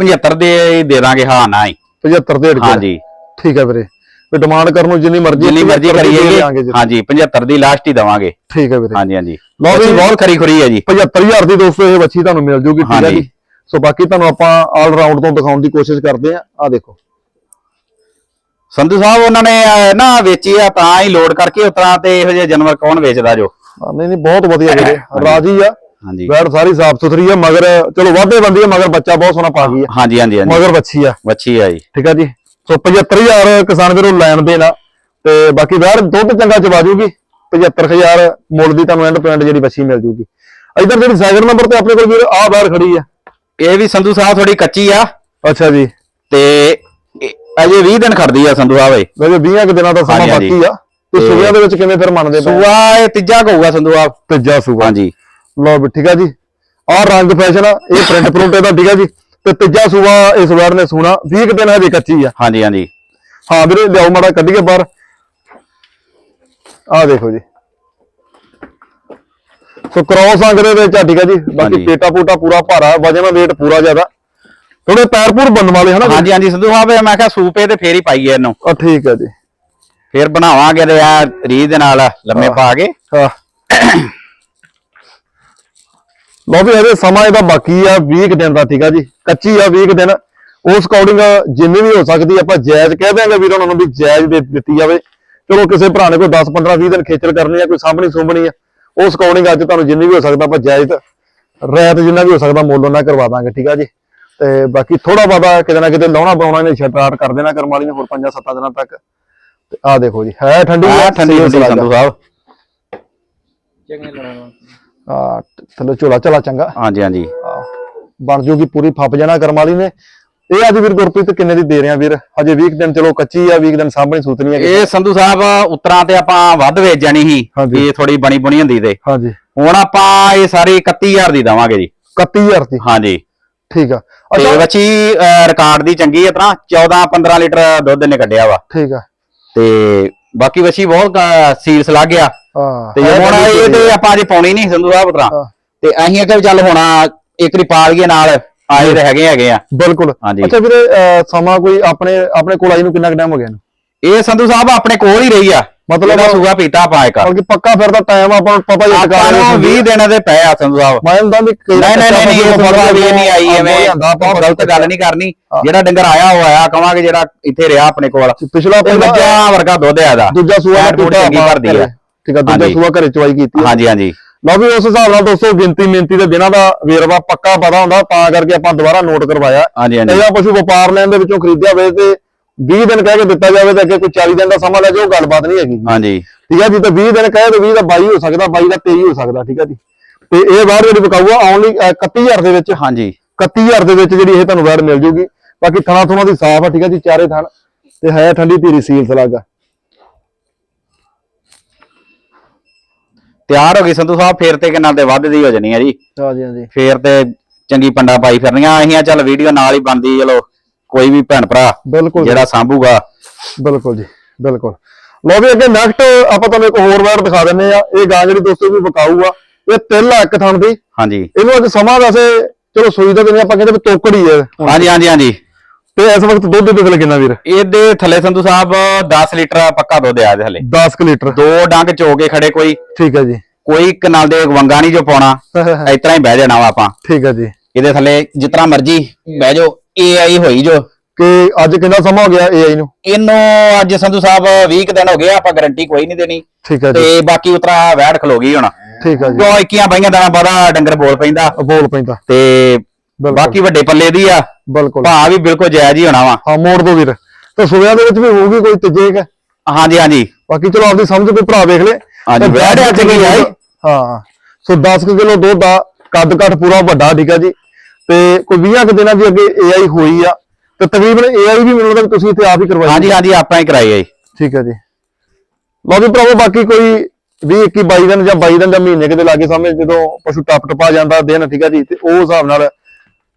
75 ਦੇ ਦੇ ਦਾਂਗੇ ਹਾਂ ਨਾ ਹੀ। 75 ਦੇ ਹਾਂਜੀ। ਠੀਕ ਹੈ ਵੀਰੇ। ਵੀ ਡਿਮਾਂਡ ਕਰਨ ਨੂੰ ਜਿੰਨੀ ਮਰਜ਼ੀ ਜਿੰਨੀ ਮਰਜ਼ੀ 75 ਦੀ ਦੇ ਕਰੀਏ। ਹਾਂਜੀ 75 ਦੀ ਲਾਸਟ ਹੀ ਦਵਾਂਗੇ। ਠੀਕ ਹੈ ਵੀਰੇ। ਹਾਂਜੀ ਹਾਂਜੀ। ਲਓ ਵੀ- ਬਹੁਤ ਖਰੀ ਖੁਰੀ ਹੈ ਜੀ। 75000 ਦੀ ਦੋਸਤੋ ਇਹ ਬੱਚੀ ਤੁਹਾਨੂੰ ਮਿਲ ਜੂਗੀ ਠੀਕ ਹੈ। ਜੀ। ਸੋ ਬਾਕੀ ਤੁਹਾਨੂੰ ਆਪਾਂ ਆਲ ਰਾਊਂਡ ਤੋਂ ਦਿਖਾਉਣ ਦੀ ਕੋਸ਼ਿਸ਼ ਕਰਦੇ ਆ ਆ ਦੇਖੋ। ਸੰਧੂ ਸਾਹਿਬ ਉਹਨਾਂ ਨੇ ਨਾ ਵੇਚੀ ਆ ਤਾਂ ਹੀ ਲੋਡ ਕਰਕੇ ਉਤਰਾ ਤੇ ਇਹੋ ਜਿਹੇ ਜਾਨਵਰ ਕੌਣ ਵੇਚਦਾ ਜੋ? ਨਹੀਂ ਨਹੀਂ ਬਹੁਤ ਵਧੀਆ ਵੀਰੇ। ਰਾਜੀ ਆ। ਹਾਂਜੀ। ਬੈੜ ਸਾਰੀ ਸਾਫ਼ ਸੁਥਰੀ ਆ ਮਗਰ ਚਲੋ ਵਾਧੇ ਬੰਦੀ ਆ ਮਗਰ ਬੱਚਾ ਬਹੁਤ ਸੋਹਣਾ ਪਾ ਗਈ ਆ। ਹਾਂਜੀ ਹਾਂਜੀ ਹਾਂਜੀ। ਮਗਰ ਬੱਚੀ ਆ। ਬੱਚੀ ਆ ਜੀ। ਠੀਕ ਆ ਜੀ। ਸੋ 75000 ਕਿਸਾਨ ਵੀਰੋ ਲੈਣ ਦੇਣਾ ਤੇ ਬਾਕੀ ਵੈਰ ਦੁੱਧ ਚੰਗਾ ਚਵਾ ਜੂਗੀ 75000 ਮੁੱਲ ਦੀ ਤੁਹਾਨੂੰ ਐਂਡ ਐਂਡ ਜਿਹੜੀ ਬੱਚੀ ਮਿਲ ਜੂਗੀ। ਇਧਰ ਜਿਹੜੀ ਸੈਕਿੰਡ ਨੰਬਰ ਤੇ ਆਪਣੇ ਕੋਲ ਵੀਰ ਆ ਵੈਰ ਖੜੀ ਆ। ਇਹ ਵੀ ਸੰਧੂ ਸਾਹਿਬ ਥੋੜੀ ਕੱਚੀ ਆ। ਅੱਛਾ ਜੀ। ਤੇ ਅਜੇ 20 ਦਿਨ ਖੜਦੀ ਆ ਸੰਧੂ ਸਾਹਿਬ ਇਹ। ਵੈਸੇ 20 ਕੁ ਦਿਨਾਂ ਦਾ ਸਮਾਂ। ਬਾਕੀ ਆ। ਤੇ ਸੂਬਿਆਂ ਦੇ ਵਿੱਚ ਕਿਵੇਂ ਫਿਰ ਮੰਨਦੇ ਪਏ ਸੂਆ ਇਹ ਤੀਜਾ ਕਹੂਗਾ ਸੰਧੂ ਸਾਹਿਬ। ਤੀਜਾ ਸੂਬਾ ਹਾਂਜੀ। ਵੀ ਠੀਕ ਆ ਜੀ। ਆਹ ਰੰਗ ਫੈਸ਼ਨ ਇਹ ਪ੍ਰਿੰਟ ਪ੍ਰਿੰਟ ਇਹਦਾ ਠੀਕ ਆ ਜੀ। ਤੇ ਤੀਜਾ ਸੂਬਾ ਇਸ ਵਾਰ ਨੇ ਸੂਣਾ 20 ਕੁ ਦਿਨ ਹਜੇ ਕੱਚੀ ਆ। ਹਾਂਜੀ ਹਾਂਜੀ। ਹਾਂ ਵੀਰੇ ਲਿਆਓ ਮਾੜਾ ਕੱਢੀਏ ਬਾਹਰ। ਆਹ ਦੇਖੋ ਜੀ। ਸੋ ਕ੍ਰੋਸ ਅੰਗ ਦੇ ਵਿੱਚ ਆ ਠੀਕ ਆ ਜੀ। ਬਾਕੀ। ਪੇਟਾ ਪੂਟਾ ਪੂਰਾ ਭਾਰਾ ਵਜਨ weight ਪੂਰਾ ਜ਼ਿਆਦਾ। ਥੋੜੇ ਪੈਰ ਪੂਰ ਬੰਨ ਵਾਲੇ ਹਨਾ? ਹਾਂਜੀ ਹਾਂਜੀ ਸੰਧੂ ਸਾਹਿਬ ਮੈਂ ਕਿਹਾ ਸੂਪੇ ਤੇ ਫੇਰ ਹੀ ਪਾਈਏ ਇਹਨੂੰ। ਆ ਠੀਕ ਆ ਜੀ। ਫੇਰ ਬਣਾਵਾਂਗੇ ਤੇ ਆ ਰੀਝ ਦੇ ਨਾਲ ਲੰਮੇ ਪਾ ਕੇ। ਹਾਂ। ਲੋ ਵੀ ਇਹਦੇ ਸਮਾਂ ਇਹਦਾ ਬਾਕੀ ਆ 20 ਕੁ ਦਿਨ ਦਾ ਠੀਕ ਆ ਜੀ। ਕੱਚੀ ਆ 20 ਕੁ ਦਿਨ। ਉਸ ਅਕੋਰਡਿੰਗ ਜਿੰਨੀ ਵੀ ਹੋ ਸਕਦੀ ਆਪਾਂ ਜਾਇਜ਼ ਕਹਿ ਦਿਆਂਗੇ ਵੀਰ ਉਹਨਾਂ ਨੂੰ ਵੀ ਜਾਇਜ਼ ਦੇ ਦਿੱਤੀ ਜਾਵੇ। ਚਲੋ ਕਿਸੇ ਭਰਾ ਨੇ ਕੋਈ 10 15 20 ਦਿਨ ਖੇਚਲ ਕਰਨੀ ਆ ਕੋਈ ਸਾਂਭਣੀ ਸੁੰਭਣੀ ਆ ਉਸ ਅਕੋਰਡਿੰਗ ਅੱਜ ਤੁਹਾਨੂੰ ਜਿੰਨੀ ਵੀ ਹੋ ਸਕਦਾ ਆਪਾਂ ਜਾਇਜ਼ ਰੈਤ ਜਿੰਨਾ ਵੀ ਹੋ ਸਕਦਾ ਮੁੱਲ ਉਹਨਾਂ ਕਰਵਾ ਦਾਂਗੇ ਠੀਕ ਆ ਜੀ। ਤੇ ਬਾਕੀ ਥੋੜਾ ਬਾਦਾ ਕਿਤੇ ਨਾ ਕਿਤੇ ਲਾਉਣਾ ਪਾਉਣਾ ਇਹਨੇ ਛਟਾਟ ਕਰ ਦੇਣਾ ਕਰਮ ਵਾਲੀ ਨੇ ਹੋਰ 5-7 ਦਿਨਾਂ ਤੱਕ। ਤੇ ਆ ਦੇਖੋ ਜੀ ਹੈ ਠੰਡੀ ਆ ਆ, ਠੰਡੀ ਸਲਾਗਾ। ਸੰਧੂ ਸਾਹਿਬ। ਆ ਥੱਲੇ ਝੋਲਾ ਚਲਾ ਚੰਗਾ। ਹਾਂਜੀ ਹਾਂਜੀ। ਬਣ ਜੂਗੀ ਪੂਰੀ ਫੱਪ ਜਾਣਾ ਕਰਮ ਵਾਲੀ ਨੇ। ਇਹ ਅੱਜ ਵੀਰ ਗੁਰਪ੍ਰੀਤ ਕਿੰਨੇ ਦੀ ਦੇ ਰਹੇ ਆ ਵੀਰ? ਹਜੇ 20 ਕੁ ਦਿਨ ਚਲੋ ਕੱਚੀ ਆ 20 ਕੁ ਦਿਨ ਸਾਂਭਣੀ ਸੂਤਨੀ ਹੈ ਇਹ ਸੰਧੂ ਸਾਹਿਬ ਉਤਰਾਂ ਤੇ ਆਪਾਂ ਵੱਧ ਵੇਚ ਜਾਣੀ ਸੀ। ਹਾਂਜੀ। ਇਹ ਥੋੜੀ ਬਣੀ ਬੁਣੀ ਹੁੰਦੀ ਤੇ। ਹਾਂਜੀ। ਹੁਣ ਆਪਾਂ ਇਹ ਸਾਰੀ 31000 ਦੀ ਦਵਾਂਗੇ ਜੀ। 31000 ਦੀ? ਹਾਂਜੀ। ਠੀਕ ਆ। ਤੇ ਅੱਛਾ। ਬੱਚੀ ਰਿਕਾਰਡ ਦੀ ਚੰਗੀ ਹੈ ਤਰਾ 14 15 ਲੀਟਰ ਦੁੱਧ ਨੇ ਕੱਢਿਆ ਵਾ। ਠੀਕ ਆ। ਤੇ ਬਾਕੀ ਬੱਚੀ ਬਹੁਤ ਸੀਲਸ ਲੱਗ ਗਿਆ। ਹਾਂ। ਤੇ ਹੈ ਹੁਣ ਇਹ ਤੇ ਆਪਾਂ ਅਜੇ ਪਾਉਣੀ ਨਹੀਂ ਸੰਧੂ ਸਾਹਿਬ ਤਰਾ ਹਾਂ, ਤੇ ਅਸੀਂ ਅਗੇ ਚੱਲ ਹੁਣ ਇੱਕ ਰੀ ਪਾ ਲਈਏ ਨਾਲ ਆਏ ਤੇ ਹੈਗੇ ਹੈਗੇ ਆ। ਬਿਲਕੁਲ। ਅੱਛਾ ਵੀਰੇ ਸਮਾਂ ਕੋਈ ਆਪਣੇ ਆਪਣੇ ਕੋਲ ਆਈ ਨੂੰ ਕਿੰਨਾ ਟਾਈਮ ਹੋ ਗਿਆ ਇਹ ਸੰਧੂ ਸਾਹਿਬ ਆਪਣੇ ਕੋਲ ਹੀ ਰਹੀ ਆ। ਮਤਲਬ ਇਹਦਾ ਸੂਗਾ ਪੀਤਾ ਆਪਾਂ ਇੱਕ। ਬਲਕਿ ਪੱਕਾ ਫਿਰ ਦਾ ਟਾਈਮ ਆਪਾਂ ਨੂੰ ਪਤਾ ਹੀ ਆਪਾਂ ਟਿਕਾਣੇ ਨੂੰ 20 ਦਿਨ ਦੇ ਪਏ ਆ ਸੰਧੂ ਸਾਹਿਬ। ਮੈਂ ਹੁੰਦਾ ਵੀ ਨਹੀਂ ਨਹੀਂ ਨਹੀਂ ਇਹ ਸੰਧੂ ਸਾਹਿਬ ਇਹ ਨਹੀਂ ਆਈ ਐਵੇਂ। ਆਪਾਂ ਗਲਤ ਗੱਲ ਨਹੀਂ ਕਰਨੀ। ਜਿਹੜਾ ਡੰਗਰ ਆਇਆ ਉਹ ਆਇਆ ਕਵਾਂਗੇ ਜਿਹੜਾ ਇੱਥੇ ਰਿਹਾ ਆਪਣੇ ਕੋਲ। ਪਿਛਲਾ ਇਹ ਬੱਚਾ ਵਰਗਾ ਦੁੱਧ ਆ ਇਹਦਾ। ਦੂਜਾ ਸੂਆ ਟੁੱਟਾ ਚੰਗੀ ਭਰਦੀ ਆ। ਠੀਕ ਆ ਦੂਜਾ ਹਾਂਜੀ। ਸੂਆ ਘਰੇ ਚਵਾਈ ਕੀਤੀ ਆ। ਹਾਂਜੀ ਹਾਂਜੀ। ਲਓ ਵੀ ਉਸ ਹਿਸਾਬ ਨਾਲ ਦੋਸਤੋ ਗਿਣਤੀ ਮਿੰਤੀ ਦੇ ਦਿਨਾਂ ਦਾ ਵੇਰਵਾ ਪੱਕਾ ਪਤਾ ਹੁੰਦਾ ਤਾਂ ਕਰਕੇ ਆਪਾਂ ਦੁਬਾਰਾ ਨੋਟ ਕਰਵਾਇਆ। ਹਾਂਜੀ ਹਾਂਜੀ। ਇਹਦਾ ਪਸ਼ੂ ਵਪਾਰ ਲੈਣ ਦੇ ਵਿੱਚੋਂ ਖਰੀਦਿਆ ਹੋਵੇ ਤੇ 20 ਦਿਨ ਕਹਿ ਕੇ ਦਿੱਤਾ ਜਾਵੇ ਤੇ ਅੱਗੇ ਕੋਈ 40 ਦਿਨ ਦਾ ਸਮਾਂ ਲੈ ਜਾਓ ਗੱਲਬਾਤ ਨਹੀਂ ਹੈਗੀ। ਹਾਂਜੀ। ਠੀਕ ਹੈ ਜੀ ਤੇ 20 ਦਿਨ ਕਹੇ ਤੇ 20 ਦਾ 22 ਹੋ ਸਕਦਾ 22 ਦਾ 23 ਹੋ ਸਕਦਾ ਠੀਕ ਹੈ ਜੀ। ਤੇ ਇਹ ਬਾਹਰ ਜਿਹੜੀ ਵਿਕਾਊ ਆ ਓਨਲੀ 31000 ਦੇ ਵਿੱਚ। ਹਾਂਜੀ। 31000 ਦੇ ਵਿੱਚ ਜਿਹੜੀ ਇਹ ਤੁਹਾਨੂੰ ਵੈੜ ਮਿਲ ਜੂਗੀ। ਬਾਕੀ ਥਣਾ ਥੁਣਾ ਦੀ ਸਾਫ਼ ਆ ਠੀਕ ਹੈ ਜੀ ਚਾਰੇ ਥਣ। ਤੇ ਹੈ ਠੰਡੀ ਧੀਰੀ ਸੀਲ ਸਲਾਗਾ ਤਿਆਰ ਹੋ ਗਈ ਸੰਧੂ ਸਾਹਿਬ ਫੇਰ ਤੇ ਕਿੰਨਾ ਤੇ ਵੱਧ ਦੀ ਹੋ ਜਾਣੀ ਆ ਜੀ। ਹਾਂਜੀ ਹਾਂਜੀ। ਫੇਰ ਤੇ ਚੰਗੀ ਪੰਡਾ ਪਾਈ ਫਿਰਨੀਆਂ ਅਸੀਂ ਆ ਚੱਲ ਵੀਡੀਓ ਨਾਲ ਹੀ ਬੰਦੀ ਚਲੋ ਕੋਈ ਵੀ ਭੈਣ ਭਰਾ ਬਿਲਕੁਲ। ਜਿਹੜਾ ਸਾਂਭੂਗਾ। ਬਿਲਕੁਲ ਜੀ ਬਿਲਕੁਲ। ਲੋ ਵੀ ਅੱਗੇ ਨੈਕਸਟ ਆਪਾਂ ਤੁਹਾਨੂੰ ਇੱਕ ਹੋਰ ਵੈਰ ਦਿਖਾ ਦਿੰਨੇ ਆ ਇਹ ਗਾਂ ਜਿਹੜੀ ਦੋਸਤੋ ਵੀ ਵਿਕਾਊ ਆ ਇਹ ਤਿਲ ਆ ਇੱਕ ਥਣ ਦੀ। ਹਾਂਜੀ। ਇਹਨੂੰ ਅੱਜ ਸਮਾਂ ਵੈਸੇ ਚਲੋ ਸੂਈ ਦਾ ਨਹੀਂ ਆਪਾਂ ਕਹਿੰਦੇ ਵੀ ਤੋਕੜੀ ਹੈ। ਹੁਣ। ਹਾਂਜੀ ਹਾਂਜੀ ਹਾਂਜੀ। ਤੇ ਇਸ ਵਕਤ ਦੁੱਧ ਦੇ ਥੱਲੇ ਕਿੰਨਾ ਵੀਰ? ਇਹਦੇ ਥੱਲੇ ਸੰਧੂ ਸਾਹਿਬ 10 ਲੀਟਰ ਪੱਕਾ ਦੁੱਧ ਆ ਇਹਦੇ ਥੱਲੇ। 10 ਕੁ ਲੀਟਰ। ਦੋ ਡੰਗ ਚੋ ਕੇ ਖੜੇ ਕੋਈ। ਠੀਕ ਹੈ ਜੀ। ਕੋਈ ਕਨਾਲ ਦੇ ਵੰਗਾ ਨਹੀਂ ਜੋ ਪਾਉਣਾ। ਇਸ ਤਰ੍ਹਾਂ ਹੀ। ਬਹਿ ਜਾਣਾ ਵਾ ਆਪਾਂ। ਠੀਕ ਹੈ ਜੀ। ਇਹਦੇ ਥੱਲੇ ਜਿਤਨਾ ਮਰਜ਼ੀ ਬਹਿ ਜਾਓ। ਇਹ ਆਈ ਹੋਈ ਜੋ। ਕਿ ਅੱਜ ਕਿੰਨਾ ਸਮਾਂ ਹੋ ਗਿਆ AI ਨੂੰ? ਇਹਨੂੰ ਅੱਜ ਸੰਧੂ ਸਾਹਿਬ 20 ਕੁ ਦਿਨ ਹੋ ਗਏ ਆਪਾਂ ਗਾਰੰਟੀ ਕੋਈ ਨਹੀਂ ਦੇਣੀ। ਠੀਕ ਹੈ ਜੀ। ਤੇ ਬਾਕੀ ਉਤਰਾ ਵੈੜ ਖਲੋ ਗਈ ਹੁਣ। ਠੀਕ ਹੈ ਜੀ। ਜੋ ਇੱਕੀਆਂ ਬਾਈਆਂ ਦਾ ਬੜਾ ਡੰਗਰ ਬੋਲ ਪੈਂਦਾ। ਬੋਲ ਪੈਂਦਾ। ਤੇ ਬਾਕੀ ਵੱਡੇ ਪੱਲੇ ਦੀ ਆ। ਬਿਲਕੁਲ। ਭਾਅ ਵੀ ਬਿਲਕੁਲ ਜਾਇਜ਼ ਹੀ ਹੋਣਾ ਵਾ। ਹਾਂ ਮੋੜ ਦੋ ਵੀਰ। ਤੇ ਸੁਬਿਆਂ ਦੇ ਵਿੱਚ ਵੀ ਹੋਊਗੀ ਕੋਈ ਤੀਜੇ ਕੁ ਹਾਂਜੀ ਹਾਂਜੀ। ਬਾਕੀ ਚਲੋ ਆਪਦੀ ਸਮਝ ਕੋਈ ਭਰਾ ਵੇਖ ਲੈ। ਹਾਂਜੀ, ਵੈੜ ਅੱਜ ਕੀ ਆਈ? ਹਾਂ ਸੋ 10 ਕੁ ਕਿਲੋ ਦੁੱਧ ਦਾ ਕੱਦ ਕੱਟ ਪੂਰਾ ਵੱਡਾ ਠੀਕ ਹੈ ਜੀ। ਤੇ ਕੋਈ 20 ਕੁ ਦਿਨਾਂ ਦੀ ਅੱਗੇ AI ਹੋਈ ਆ। ਤੇ ਤਕਰੀਬਨ AI ਵੀ ਮੈਨੂੰ ਲੱਗਦਾ ਤੁਸੀਂ ਇੱਥੇ ਆਪ ਹੀ ਕਰਵਾਈ ਹਾਂਜੀ ਹਾਂਜੀ ਆਪਾਂ ਹੀ ਕਰਾਈ ਆ ਜੀ। ਠੀਕ ਹੈ ਜੀ। ਵੀ ਭਰਾਵੋ ਬਾਕੀ ਕੋਈ 20 21 22 ਦਿਨ ਜਾਂ 22 ਦਿਨ ਜਾਂ ਮਹੀਨੇ ਕਿਤੇ ਲਾਗੇ ਸਾਹਮਣੇ ਜਦੋਂ ਪਸ਼ੂ ਟੱਪ ਟਪਾ ਜਾਂਦਾ ਦਿਨ ਠੀਕ ਹੈ ਜੀ ਤੇ ਉਹ ਹਿਸਾਬ ਨਾਲ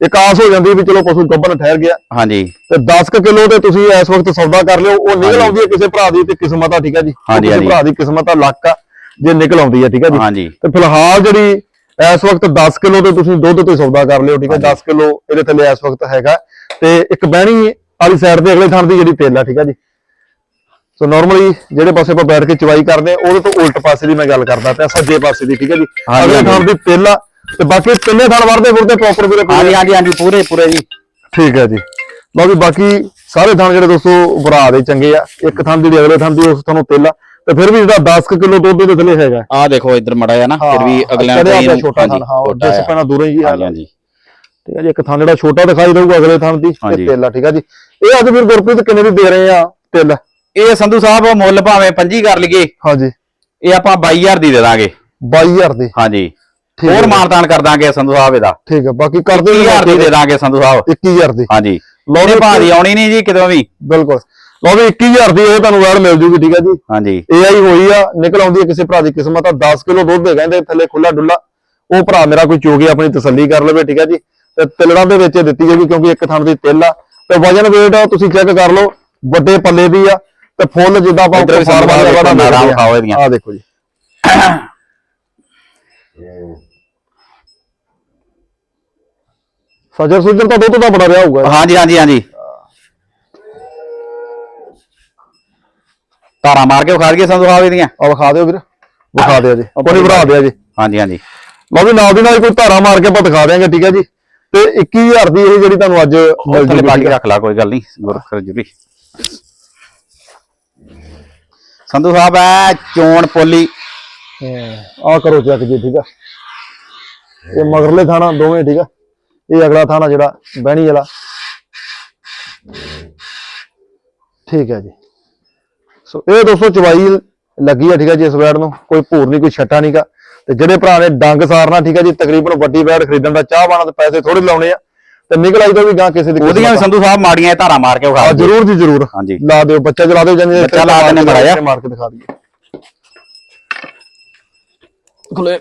ਇੱਕ ਆਸ ਹੋ ਜਾਂਦੀ ਵੀ ਚਲੋ ਪਸ਼ੂ ਗੱਭਣ ਠਹਿਰ ਗਿਆ। ਹਾਂਜੀ। ਤੇ 10 ਕੁ ਕਿਲੋ ਤੇ ਤੁਸੀਂ ਇਸ ਵਕਤ ਸੌਦਾ ਕਰ ਲਿਓ ਉਹ ਨਿਕਲ। ਆਉਂਦੀ ਹੈ ਕਿਸੇ ਭਰਾ ਦੀ ਤੇ ਕਿਸਮਤ ਆ ਠੀਕ ਹੈ ਜੀ? ਕਿਸੇ ਹਾਂਜੀ। ਭਰਾ ਦੀ ਕਿਸਮਤ ਆ ਲੱਕ ਆ ਜੇ ਨਿਕਲ ਆਉਂਦੀ ਹੈ ਠੀਕ ਹੈ ਜੀ? ਹਾਂਜੀ। ਤੇ ਫਿਲਹਾਲ ਜਿਹੜੀ ਇਸ ਵਕਤ 10 ਕਿਲੋ ਤੇ ਤੁਸੀਂ ਦੁੱਧ ਤੇ ਸੌਦਾ ਕਰ ਲਿਓ ਠੀਕ ਹੈ 10 ਕਿਲੋ ਇਹਦੇ ਥੱਲੇ ਇਸ ਵਕਤ ਹੈਗਾ। ਤੇ ਇੱਕ ਬਹਿਣੀ ਵਾਲੀ ਸਾਈਡ ਤੇ ਅਗਲੇ ਥਾਂ ਦੀ ਜਿਹੜੀ ਤੇਲ ਆ ਠੀਕ ਹੈ ਜੀ? ਸੋ ਨਾਰਮਲੀ ਜਿਹੜੇ ਪਾਸੇ ਆਪਾਂ ਬੈਠ ਕੇ ਚਵਾਈ ਕਰਦੇ ਆ ਉਹਦੇ ਤੋਂ ਉਲਟ ਪਾਸੇ ਦੀ ਮੈਂ ਗੱਲ ਕਰਦਾ ਪਿਆ ਸੱਜੇ ਪਾਸੇ ਦੀ ਠੀਕ ਹੈ ਜੀ? ਅਗਲੇ। ਥਾਂ ਦੀ ਪਹਿਲਾ ਤੇ ਬਾਕੀ ਤਿੰਨੇ ਥਾਂ ਵਰਦੇ ਫੁਰਦੇ ਪ੍ਰੋਪਰ ਵੀਰੇ ਹਾਂਜੀ ਹਾਂਜੀ ਹਾਂਜੀ ਪੂਰੇ ਪੂਰੇ ਜੀ। ਠੀਕ ਹੈ ਜੀ। ਲਓ ਵੀ ਬਾਕੀ ਸਾਰੇ ਥਾਂ ਜਿਹੜੇ ਦੋਸਤੋ ਭਰਾ ਦੇ ਚੰਗੇ ਆ। ਇੱਕ ਥਾਂ ਦੀ ਜਿਹੜੀ ਅਗਲੇ ਥਾਂ ਦੀ ਉਸ ਤੁਹਾਨੂੰ ਪਹਿਲਾ ਤੇ ਫਿਰ ਵੀ ਜਿਹੜਾ 10 ਕਿਲੋ ਦੁੱਧ ਦੇ ਥੱਲੇ ਹੈਗਾ। ਆਹ ਦੇਖੋ ਇੱਧਰ ਮੜਾ ਆ ਨਾ ਫਿਰ ਵੀ ਅਗਲਿਆਂ ਪਿਆ ਨੂੰ- ਛੋਟਾ ਹਾਂਜੀ, ਥਾਂ ਹਾਂ ਜਿਸ ਆ। ਪੈਣਾ ਦੂਰੋਂ ਹੀ ਹੈ ਹਾਂਜੀ ਠੀਕ ਹੈ ਜੀ ਇੱਕ ਥਾਂ ਜਿਹੜਾ ਛੋਟਾ ਦਿਖਾਈ ਦਊਗਾ ਅਗਲੇ ਥਾਂ ਦੀ ਤੇ। ਤੇਲਾ ਠੀਕ ਹੈ ਜੀ। ਇਹ ਅੱਜ ਵੀਰ ਗੁਰਪ੍ਰੀਤ ਕਿੰਨੇ ਦੀ ਦੇ ਰਹੇ ਆ ਤਿਲ? ਇਹ ਸੰਧੂ ਸਾਹਿਬ ਮੁੱਲ ਭਾਵੇਂ 25 ਕਰ ਲਈਏ। ਹਾਂਜੀ। ਇਹ ਆਪਾਂ 22000 ਦੀ ਦੇ ਦਾਂਗੇ। 22000 ਦੀ। ਹਾਂਜੀ। ਹੈ ਹੋਰ। ਮਾਨਤਾਨ ਕਰ ਦਾਂਗੇ ਸੰਧੂ ਸਾਹਿਬ ਇਹਦਾ। ਠੀਕ ਹੈ ਬਾਕੀ ਕਰਦੇ 20000 ਦੀ ਦੇ ਦਾਂਗੇ ਸੰਧੂ ਸਾਹਿਬ। 21000 ਦੀ। ਹਾਂਜੀ। ਉਹਦੇ ਵੀ ਦੀ ਆਉਣੀ ਨਹੀਂ ਜੀ ਕਿਦੋਂ ਵੀ। ਬਿਲਕੁਲ। ਲਓ ਵੀ 21000 ਦੀ ਇਹ ਤੁਹਾਨੂੰ ਵੈਲ ਮਿਲ ਜੂਗੀ ਠੀਕ ਹੈ ਜੀ। ਹਾਂਜੀ। ਏਆਈ ਹੋਈ ਆ ਨਿਕਲ ਆਉਂਦੀ ਹੈ ਕਿਸੇ ਭਰਾ ਦੀ ਕਿਸਮਤ ਆ। 10 ਕਿਲੋ ਦੁੱਧ ਦੇ ਕਹਿੰਦੇ ਥੱਲੇ ਖੁੱਲਾ ਡੁੱਲਾ ਉਹ ਭਰਾ ਮੇਰਾ ਕੋਈ ਚੋਗੇ ਆਪਣੀ ਤਸੱਲੀ ਕਰ ਲਵੇ ਠੀਕ ਹੈ ਜੀ। ਤੇ ਤਿਲੜਾਂ ਦੇ ਵਿੱਚ ਦਿੱਤੀ ਜਾਏਗੀ ਕਿਉਂਕਿ ਇੱਕ ਥਣ ਦੀ ਤਿਲ ਆ। ਤੇ ਵਜਨ weight ਤੁਸੀਂ ਚੈੱਕ ਕਰ ਲਓ ਵੱਡੇ ਪੱਲੇ ਦੀ ਆ। ਤੇ ਫੁੱਲ ਜਿੱਦਾਂ ਆਪਾਂ ਫਾਰਮਾਂ ਇਹਦੀਆਂ। ਆ ਦੇਖੋ ਜੀ। ਸਜਰ ਸੁਜਰ ਤਾਂ ਦੁੱਧ ਦਾ ਬੜਾ ਰਿਹਾ ਹੋਊਗਾ। ਹਾਂਜੀ ਹਾਂਜੀ ਹਾਂਜੀ। ਧਾਰਾ ਮਾਰ ਕੇ ਵਿਖਾ ਦਈਏ ਸੰਧੂ ਸਾਹਿਬ ਇਹਦੀਆਂ। ਆ ਵਿਖਾ ਦਿਓ ਵੀਰ। ਵਿਖਾ ਦਿਓ ਜੀ। ਕੋਈ ਵਿਖਾ ਦਿਓ ਜੀ। ਹਾਂਜੀ ਹਾਂਜੀ। ਲਓ ਵੀ ਨਾਲ ਦੀ ਨਾਲ ਕੋਈ ਧਾਰਾ ਮਾਰ ਕੇ ਆਪਾਂ ਦਿਖਾ ਦਿਆਂਗੇ ਠੀਕ ਹੈ ਜੀ। ਤੇ 21000 ਦੀ ਇਹ ਜਿਹੜੀ ਤੁਹਾਨੂੰ ਅੱਜ ਮਿਲ ਜੂਗੀ ਪਾ ਠੀਕ ਕੇ ਹੈ। ਰੱਖ ਲਾ ਕੋਈ ਗੱਲ ਨਹੀਂ ਗੁਰਖਰ ਜੁਰੀ ਸੰਧੂ ਸਾਹਿਬ ਐ ਚੋਣ ਪੋਲੀ ਆ ਕਰੋ ਚੈੱਕ ਜੀ ਠੀਕ ਆ। ਇਹ ਮਗਰਲੇ ਥਾਣਾ ਦੋਵੇਂ ਠੀਕ ਆ। ਇਹ ਅਗਲਾ ਥਾਣਾ ਜਿਹੜਾ ਬਹਿਣੀ ਵਾਲਾ। ਠੀਕ ਹੈ ਜੀ। ਸੋ ਇਹ ਦੋਸਤੋ ਚਵਾਈ ਲੱਗੀ ਆ ਠੀਕ ਹੈ ਜੀ ਇਸ ਵੈੜ ਨੂੰ। ਕੋਈ ਭੂਰ ਨਹੀਂ ਕੋਈ ਛੱਟਾ ਨਹੀਂਗਾ ਤੇ ਜਿਹੜੇ ਭਰਾ ਨੇ ਡੰਗ ਸਾਰਨਾ ਠੀਕ ਹੈ ਜੀ ਤਕਰੀਬਨ ਵੱਡੀ ਵੈੜ ਖਰੀਦਣ ਦਾ ਚਾਹ ਬਾਣਾ ਤੇ ਪੈਸੇ ਥੋੜੇ ਲਾਉਣੇ ਆ। ਤੇ ਨਿਕਲ ਆਈ ਤਾਂ ਵੀ ਗਾਂ ਕਿਸੇ ਦੀ ਉਹਦੀਆਂ ਵੀ। ਸੰਧੂ ਸਾਹਿਬ ਮਾੜੀਆਂ ਧਾਰਾ ਮਾਰ ਕੇ ਵਿਖਾ ਦਿਓ। ਜਰੂਰ ਜੀ ਜਰੂਰ। ਹਾਂਜੀ। ਲਾ ਦਿਓ ਬੱਚਾ ਚਲਾ ਦਿਓ ਜਾਂਦੇ ਬੱਚਾ ਲਾ ਦਿੰਦੇ। ਮਾਰ ਕੇ ਦਿਖਾ ਦਈਏ। ਖੁੱਲੇ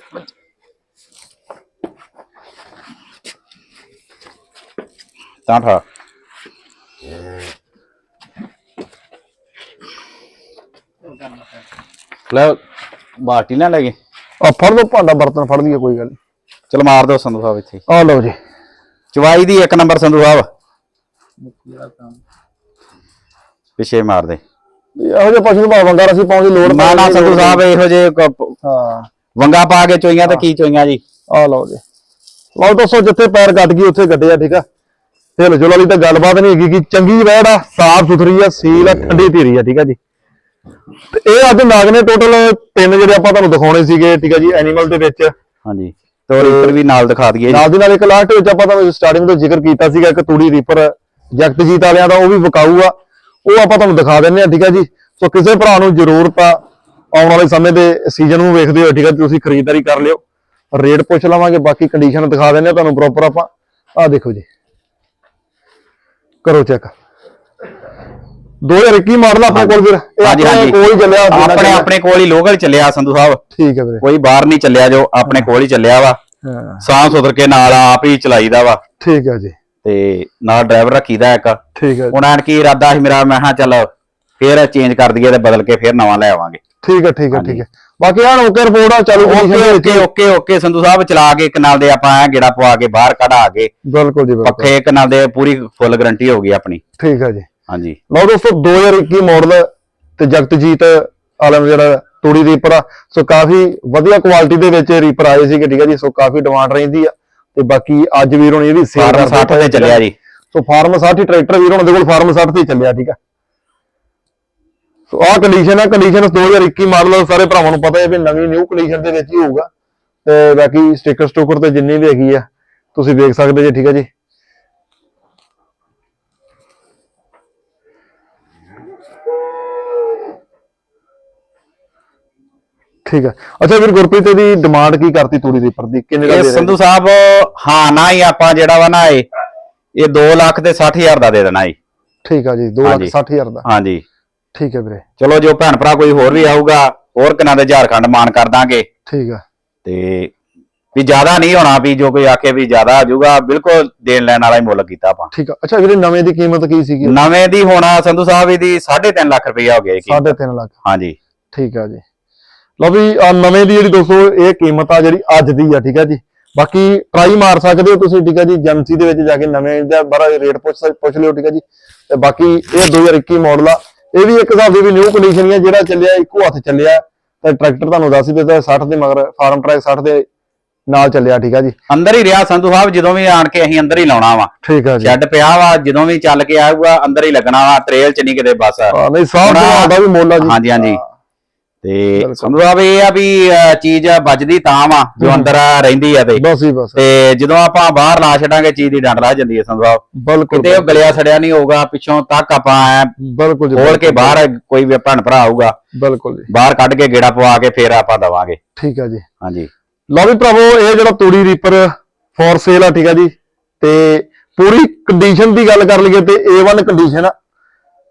ਤਾਂ ਠਾ ਲੈ ਬਾਟੀ ਨਾ ਲੱਗੇ ਆ ਫੜ ਲਓ ਭਾਂਡਾ ਬਰਤਨ ਫੜ ਲਈਏ ਕੋਈ ਗੱਲ ਨਹੀਂ ਚਲ ਮਾਰ ਦਿਓ ਸੰਧੂ ਸਾਹਿਬ ਇੱਥੇ। ਆ ਲਓ ਜੀ। ਚਵਾਈ ਦੀ ਇੱਕ ਨੰਬਰ ਸੰਧੂ ਸਾਹਿਬ। ਪਿੱਛੇ ਮਾਰ ਦੇ। ਇਹੋ ਜਿਹੇ ਪਸ਼ੂ ਨੂੰ ਭਾਵੇਂ ਵੰਗਾਰ ਅਸੀਂ ਪਾਉਣ ਦੀ ਲੋੜ ਨਾ ਨਾ ਸੰਧੂ ਸਾਹਿਬ ਇਹੋ ਜੇ ਹਾਂ। ਵੰਗਾ ਪਾ ਕੇ ਚੋਈਆਂ ਤੇ ਕੀ ਚੋਈਆਂ ਜੀ? ਆ ਲਓ ਜੀ। ਲਓ ਦੋਸਤੋ ਜਿੱਥੇ ਪੈਰ ਕੱਟ ਗਈ ਉੱਥੇ ਗੱਡਿਆ ਠੀਕ ਆ। ਹਿਲ ਜੁਲ ਵਾਲੀ ਤਾਂ ਗੱਲਬਾਤ ਨਹੀਂ ਹੈਗੀ ਕਿ ਚੰਗੀ ਵੈੜ ਆ ਸਾਫ਼ ਸੁਥਰੀ ਆ ਸੀਲ ਆ ਠੰਡੀ ਧੀਰੀ ਆ ਠੀਕ ਆ ਜੀ। ਤੇ ਇਹ ਅੱਜ ਨਾਗ ਨੇ ਟੋਟਲ ਤਿੰਨ ਜਿਹੜੇ ਆਪਾਂ ਤੁਹਾਨੂੰ ਦਿਖਾਉਣੇ ਸੀਗੇ ਠੀਕ ਆ ਜੀ ਐਨੀਮਲ ਦੇ ਵਿੱਚ। ਹਾਂਜੀ। ਤੋਰ ਇੱਧਰ ਵੀ ਨਾਲ ਦਿਖਾ ਦਈਏ ਨਾਲ ਦੀ ਨਾਲ ਇੱਕ ਲਾਸਟ ਵਿੱਚ ਆਪਾਂ ਤੁਹਾਨੂੰ ਸਟਾਰਟਿੰਗ ਤੋਂ ਜ਼ਿਕਰ ਕੀਤਾ ਸੀਗਾ ਇੱਕ ਤੂੜੀ ਰੀਪਰ ਜਗਤਜੀਤ ਵਾਲਿਆਂ ਦਾ ਉਹ ਵੀ ਵਿਕਾਊ ਆ ਉਹ ਆਪਾਂ ਤੁਹਾਨੂੰ ਦਿਖਾ ਦਿੰਨੇ ਆ ਠੀਕ ਆ ਜੀ। ਸੋ ਕਿਸੇ ਭਰਾ ਨੂੰ ਜ਼ਰੂਰਤ ਆ ਆਉਣ ਵਾਲੇ ਸਮੇਂ ਦੇ ਸੀਜ਼ਨ ਨੂੰ ਵੇਖਦੇ ਹੋ ਠੀਕ ਆ ਤੁਸੀਂ ਖਰੀਦਦਾਰੀ ਕਰ ਲਿਓ। ਰੇਟ ਪੁੱਛ ਲਵਾਂਗੇ ਬਾਕੀ ਕੰਡੀਸ਼ਨ ਦਿਖਾ ਦਿੰਨੇ ਆ ਤੁਹਾਨੂੰ ਪ੍ਰੋਪਰ ਆਪਾਂ। ਆ ਦੇਖੋ ਜੀ। ਕਰੋ ਚੈੱਕ 2021 ਮਾਡਲ ਆਪਣੇ ਕੋਲ ਵੀਰ ਹਾਂਜੀ ਆਪਣੇ ਹਾਂਜੀ। ਕੋਲ ਹੀ ਚੱਲਿਆ ਆਪਣੇ। ਆਪਣੇ ਕੋਲ ਹੀ ਲੋਕਲ ਚੱਲਿਆ ਸੰਧੂ ਸਾਹਿਬ। ਠੀਕ ਹੈ ਵੀਰੇ। ਕੋਈ ਬਾਹਰ ਨਹੀਂ ਚੱਲਿਆ ਜੋ ਆਪਣੇ ਕੋਲ ਹੀ ਚੱਲਿਆ ਵਾ। ਹਾਂ। ਸਾਹ ਸੁਧਰ ਕੇ ਨਾਲ ਆਪ ਹੀ ਚਲਾਈਦਾ ਵਾ। ਠੀਕ ਹੈ ਜੀ। ਤੇ ਨਾਲ ਡਰਾਈਵਰ ਰੱਖੀਦਾ ਇੱਕ। ਠੀਕ ਹੈ ਹੁਣ ਐਨ ਕੀ ਇਰਾਦਾ ਸੀ ਮੇਰਾ ਮੈਂ ਕਿਹਾ ਚੱਲ ਫੇਰ ਚੇਂਜ ਕਰ ਦਈਏ ਤੇ ਬਦਲ ਕੇ ਫੇਰ ਨਵਾਂ ਲੈ ਆਵਾਂਗੇ। ਠੀਕ ਹੈ ਠੀਕ ਹੈ ਠੀਕ ਹੈ। ਬਾਕੀ ਆ ਓਕੇ ਰਿਪੋਰਟ ਆ ਚਾਲੂ okay okay okay okay Sandhu Sahib ਚਲਾ ਕੇ ਇੱਕ ਨਾਲ ਦੇ ਆਪਾਂ ਗੇੜਾ ਪਵਾ ਕੇ ਬਾਹਰ ਕਢਾ ਕੇ। ਬਿਲਕੁਲ ਜੀ ਬਿਲਕੁਲ। ਪੱਖੇ ਇੱਕ ਨਾਲ ਦੇ ਪੂਰੀ ਫੁੱਲ ਗਾਰੰਟੀ ਹੋ ਗਈ ਆਪਣੀ। ਠੀਕ ਹੈ ਜੀ। ਹਾਂਜੀ। ਲਓ ਦੋਸਤੋ 2021 ਮਾਡਲ ਤੇ ਜਗਤਜੀਤ ਆਲਮ ਜਿਹੜਾ ਤੂੜੀ ਰੀਪਰ ਆ ਸੋ ਕਾਫੀ ਵਧੀਆ ਕੁਆਲਿਟੀ ਦੇ ਵਿੱਚ ਰੀਪਰ ਆਏ ਸੀਗੇ ਠੀਕ ਹੈ ਜੀ। ਸੋ ਕਾਫੀ ਡਿਮਾਂਡ ਰਹਿੰਦੀ ਆ। ਤੇ ਬਾਕੀ ਅੱਜ ਵੀਰ ਹੁਣ ਇਹਦੀ ਸੇਲ ਫਾਰਮ 60 ਤੇ ਚੱਲਿਆ ਜੀ। ਸੋ ਫਾਰਮ 60 ਟਰੈਕਟਰ ਵੀਰ ਹੁਣ ਦੇ ਕੋਲ ਫਾਰਮ 60 ਤੇ ਚੱਲਿਆ ਠੀਕ ਆ ਸੋ ਆਹ ਕੰਡੀਸ਼ਨ ਆ ਕੰਡੀਸ਼ਨ 2021 ਮਾਡਲ ਸਾਰੇ ਭਰਾਵਾਂ ਨੂੰ ਪਤਾ ਹੈ ਵੀ ਨਵੀਂ ਨਿਊ ਕੰਡੀਸ਼ਨ ਦੇ ਵਿੱਚ ਹੀ ਹੋਊਗਾ। ਤੇ ਬਾਕੀ ਸਟicker ਸਟੋਕਰ ਤੇ ਜਿੰਨੀ ਵੀ ਹੈਗੀ ਆ ਤੁਸੀਂ ਵੇਖ ਸਕਦੇ ਜੀ ਠੀਕ ਹੈ ਜੀ? ਠੀਕ ਹੈ ਅੱਛਾ ਵੀਰ ਗੁਰਪ੍ਰੀਤ ਦੀ ਡਿਮਾਂਡ ਕੀ ਕਰਤੀ ਤੂੜੀ ਦੀ ਪਰ ਦੀ? ਕਿੰਨੇ ਦਾ ਇਹ ਦੇ ਰਹੇ? ਸੰਧੂ ਸਾਹਿਬ ਹਾਂ ਨਾ ਹੀ ਆਪਾਂ ਜਿਹੜਾ ਵਾ ਨਾ ਇਹ ਇਹ 2 ਲੱਖ ਤੇ 60000 ਦਾ ਦੇ ਦੇਣਾ ਜੀ। ਠੀਕ ਆ ਜੀ ਹਾਂਜੀ। 260000 ਦਾ। ਹਾਂਜੀ। ਠੀਕ ਹੈ ਵੀਰੇ। ਚਲੋ ਜੋ ਭੈਣ ਭਰਾ ਕੋਈ ਹੋਰ ਵੀ ਆਊਗਾ ਹੋਰ ਕਿਨਾਂ ਦੇ ਝਾਰਖੰਡ ਮਾਨ ਕਰ ਦਾਂਗੇ। ਠੀਕ ਆ। ਤੇ ਵੀ ਜ਼ਿਆਦਾ ਨਹੀਂ ਹੋਣਾ ਵੀ ਜੋ ਕੋਈ ਆਕੇ ਵੀ ਜ਼ਿਆਦਾ ਆ ਜਾਊਗਾ ਬਿਲਕੁਲ ਦੇਣ ਲੈਣ ਵਾਲਾ ਹੀ ਮੁੱਲ ਕੀਤਾ ਆਪਾਂ। ਠੀਕ ਆ। ਅੱਛਾ ਵੀਰੇ ਨਵੇਂ ਦੀ ਕੀਮਤ ਕੀ ਸੀਗੀ? ਨਵੇਂ ਦੀ ਹੋਣਾ ਸੰਧੂ ਸਾਹਿਬ ਇਹਦੀ 3.5 ਲੱਖ ਰੁਪਈਆ ਹੋ ਗਿਆ ਜੀ। 3.5 ਲੱਖ। ਹਾਂਜੀ। ਠੀਕ ਆ ਜੀ। ਲਓ ਵੀ ਆਹ ਨਵੇਂ ਦੀ ਜਿਹੜੀ ਦੋਸਤੋ ਇਹ ਕੀਮਤ ਆ ਜਿਹੜੀ ਅੱਜ ਦੀ ਆ ਠੀਕ ਆ ਜੀ। ਬਾਕੀ ਟਰਾਈ ਮਾਰ ਸਕਦੇ ਹੋ ਤੁਸੀਂ ਠੀਕ ਆ ਜੀ। ਏਜੰਸੀ ਦੇ ਵਿੱਚ ਜਾ ਕੇ ਨਵੇਂ ਦਾ ਬੜਾ ਰੇਟ ਪੁੱਛ ਸਕ- ਪੁੱਛ ਲਿਓ ਠੀਕ ਆ ਜੀ। ਤੇ ਬਾਕੀ ਇਹ 2021 ਮਾਡਲ ਆ। ਇਹ ਵੀ ਇੱਕ ਹਿਸਾਬ ਦੀ ਵੀ ਨਿਊ ਕੰਡੀਸ਼ਨ ਹੀ ਆ ਜਿਹੜਾ ਚੱਲਿਆ ਇੱਕੋ ਹੱਥ ਚੱਲਿਆ ਤੇ ਟਰੈਕਟਰ ਤੁਹਾਨੂੰ ਦੱਸ ਹੀ ਦਿੱਤਾ 60 ਦੇ ਮਗਰ ਫਾਰਮ ਟਰੈਕ 60 ਦੇ ਨਾਲ ਚੱਲਿਆ ਠੀਕ ਆ ਜੀ? ਅੰਦਰ ਹੀ ਰਿਹਾ ਸੰਧੂ ਸਾਹਿਬ ਜਦੋਂ ਵੀ ਆਣ ਕੇ ਅਸੀਂ ਅੰਦਰ ਹੀ ਲਾਉਣਾ ਵਾ। ਠੀਕ ਆ ਜੀ। ਛੱਡ ਪਿਆ ਵਾ ਜਦੋਂ ਵੀ ਚੱਲ ਕੇ ਆਊਗਾ ਅੰਦਰ ਹੀ ਲੱਗਣਾ ਵਾ ਟ੍ਰੇਲ ਚ ਨਹੀਂ ਕਿਤੇ ਬਸ। ਨਹੀਂ ਸੁਭਾਅ ਦਾ ਵੀ ਮੁੱਲ ਜੀ। ਹਾਂਜੀ ਹਾਂਜੀ। ਤੇ ਸਾਹਿਬ ਇਹ ਆ ਵੀ ਚੀਜ਼ ਵੱਜਦੀ ਤਾਂ ਵਾ ਜੋ। ਅੰਦਰ ਰਹਿੰਦੀ ਆ ਤੇ। ਬਸ ਹੀ ਬਸ। ਤੇ ਜਦੋਂ ਆਪਾਂ ਬਾਹਰ ਲਾ ਛੱਡਾਂਗੇ ਚੀਜ਼ ਦੀ ਡੰਡ ਰਹਿ ਜਾਂਦੀ ਹੈ ਸਾਹਿਬ ਬਿਲਕੁਲ ਕਿਤੇ ਉਹ ਗਲਿਆ ਸੜਿਆ ਨਹੀਂ ਹੋਊਗਾ ਪਿੱਛੋਂ ਤੱਕ ਆਪਾਂ ਬਿਲਕੁਲ ਜੀ ਖੋਲ ਕੇ ਬਾਹਰ ਕੋਈ ਵੀ ਭੈਣ ਭਰਾ ਆਊਗਾ ਬਿਲਕੁਲ ਜੀ। ਬਾਹਰ ਕੱਢ ਕੇ ਗੇੜਾ ਪਵਾ ਕੇ ਫੇਰ ਆਪਾਂ ਦਵਾਂਗੇ। ਠੀਕ ਆ ਜੀ। ਹਾਂਜੀ। ਲਓ ਵੀ ਭਰਾਵੋ ਇਹ ਜਿਹੜਾ ਤੂੜੀ ਰੀਪਰ ਫੋਰ ਸੇਲ ਆ ਠੀਕ ਆ ਜੀ। ਤੇ ਪੂਰੀ ਕੰਡੀਸ਼ਨ ਦੀ ਗੱਲ ਕਰ ਲਈਏ ਤੇ A1 ਕੰਡੀਸ਼ਨ ਆ।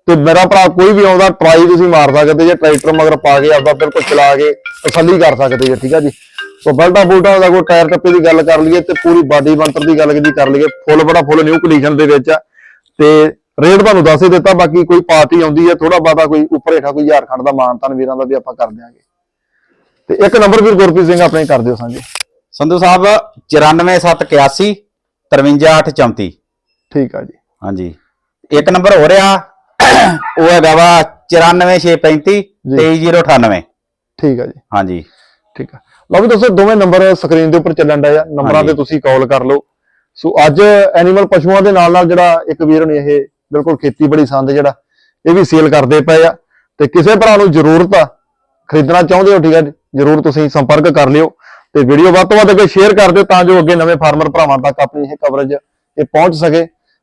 ਤੇ ਮੇਰਾ ਭਰਾ ਕੋਈ ਵੀ ਆਉਂਦਾ ਟਰਾਈ ਤੁਸੀਂ ਮਾਰ ਸਕਦੇ ਜੇ ਟਰੈਕਟਰ ਮਗਰ ਪਾ ਕੇ ਆਪਦਾ ਬਿਲਕੁਲ ਚਲਾ ਕੇ ਤਸੱਲੀ ਕਰ ਸਕਦੇ ਜੇ ਠੀਕ ਆ ਜੀ? ਸੋ ਬਲਟਾ ਬੂਟਾ ਦਾ ਕੋਈ ਟਾਇਰ ਟੱਪੇ ਦੀ ਗੱਲ ਕਰ ਲਈਏ ਤੇ ਪੂਰੀ ਬਾਡੀ ਬੰਤਰ ਦੀ ਗੱਲ ਦੀ ਕਰ ਲਈਏ ਫੁੱਲ ਬੜਾ ਫੁੱਲ ਨਿਊ ਕੰਡੀਸ਼ਨ ਦੇ ਵਿੱਚ ਆ। ਤੇ ਰੇਟ ਤੁਹਾਨੂੰ ਦੱਸ ਹੀ ਦਿੱਤਾ ਬਾਕੀ ਕੋਈ ਪਾਰਟੀ ਆਉਂਦੀ ਹੈ ਥੋੜਾ ਬਾਤਾ ਕੋਈ ਉੱਪਰ ਹੇਠਾਂ ਕੋਈ ਝਾਰਖੰਡ ਦਾ ਮਾਨਤਾਨ ਵੀਰਾਂ ਦਾ ਵੀ ਆਪਾਂ ਕਰ ਦਿਆਂਗੇ। ਤੇ ਇੱਕ ਨੰਬਰ ਵੀਰ ਗੁਰਪ੍ਰੀਤ ਸਿੰਘ ਆਪਣੇ ਕਰ ਦਿਓ ਸਾਂਝੇ। ਸੰਧੂ ਸਾਹਿਬ 94781 53834 ਠੀਕ ਆ ਜੀ। ਹਾਂਜੀ। ਇੱਕ ਨੰਬਰ ਹੋ ਰਿਹਾ ਉਹ ਹੈਗਾ ਵਾ 94635 23098 ਠੀਕ ਆ ਜੀ। ਹਾਂਜੀ। ਠੀਕ ਆ। ਲਓ ਵੀ ਦੋਸਤੋ ਦੋਵੇਂ ਨੰਬਰ ਸਕਰੀਨ ਦੇ ਉੱਪਰ ਚੱਲਣ ਡਏ ਆ। ਨੰਬਰਾਂ। ਤੇ ਤੁਸੀਂ ਕਾਲ ਕਰ ਲਓ। ਸੋ ਅੱਜ ਐਨੀਮਲ ਪਸ਼ੂਆਂ ਦੇ ਨਾਲ ਨਾਲ ਜਿਹੜਾ ਇੱਕ ਵੀਰ ਨੇ ਇਹ ਬਿਲਕੁਲ ਖੇਤੀਬਾੜੀ ਸੰਦ ਜਿਹੜਾ ਇਹ ਵੀ ਸੇਲ ਕਰਦੇ ਪਏ ਆ। ਤੇ ਕਿਸੇ ਭਰਾ ਨੂੰ ਜ਼ਰੂਰਤ ਆ ਖਰੀਦਣਾ ਚਾਹੁੰਦੇ ਹੋ ਠੀਕ ਆ ਜੀ, ਜ਼ਰੂਰ ਤੁਸੀਂ ਸੰਪਰਕ ਕਰ ਲਿਓ। ਤੇ ਵੀਡੀਓ ਵੱਧ ਤੋਂ ਵੱਧ ਅੱਗੇ ਸ਼ੇਅਰ ਕਰ ਦਿਓ ਤਾਂ ਜੋ ਅੱਗੇ ਨਵੇਂ ਫਾਰਮਰ ਭਰਾਵਾਂ ਤੱਕ ਆਪਣੀ ਇਹ ਕਵਰੇਜ ਇਹ ਪਹੁੰਚ ਸਕੇ।